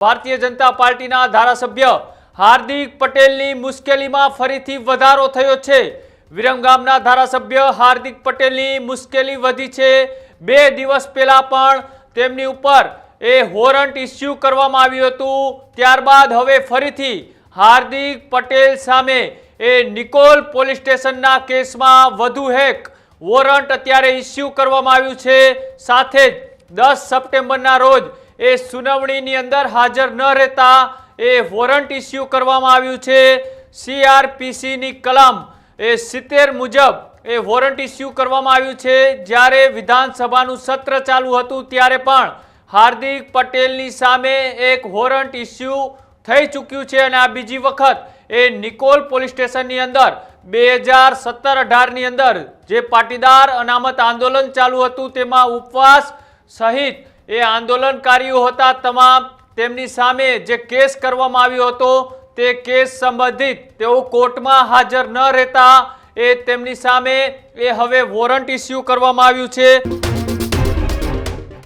ભારતીય જનતા પાર્ટીના ધારાસભ્ય હાર્દિક પટેલની મુશ્કેલીમાં ફરીથી વધારો થયો છે. વિરમગામના ધારાસભ્ય હાર્દિક પટેલની મુશ્કેલી વધી છે. બે દિવસ પહેલા પણ તેમની ઉપર એ વોરંટ ઇસ્યુ કરવામાં આવ્યું હતું. ત્યારબાદ હવે ફરીથી હાર્દિક પટેલ સામે એ નિકોલ પોલીસ સ્ટેશનના કેસમાં વધુ એક વોરંટ અત્યારે ઇસ્યુ કરવામાં આવ્યું છે. સાથે જ દસ સપ્ટેમ્બરના રોજ એ સુનાવણીની અંદર હાજર ન રહેતા એ વોરંટ ઇસ્યુ કરવામાં આવ્યું છે. સીઆરપીસીની કલમ એ સિત્તેર મુજબ એ વોરંટ ઇસ્યુ કરવામાં આવ્યું છે. જ્યારે વિધાનસભાનું સત્ર ચાલુ હતું ત્યારે પણ હાર્દિક પટેલની સામે એક વોરંટ ઇસ્યુ થઈ ચૂક્યું છે અને આ બીજી વખત એ નિકોલ પોલીસ સ્ટેશનની અંદર બે હજાર સત્તર અઢારની અંદર જે પાટીદાર અનામત આંદોલન ચાલુ હતું તેમાં ઉપવાસ સહિત એ આંદોલનકારીઓ હતા તમામ. તેમની સામે જે કેસ કરવામાં આવ્યો હતો, તે કેસ સંબંધિત તેઓ કોર્ટમાં હાજર ન રહેતા. એ તેમની સામે એ હવે વોરંટ ઇસ્યુ કરવામાં આવ્યું છે.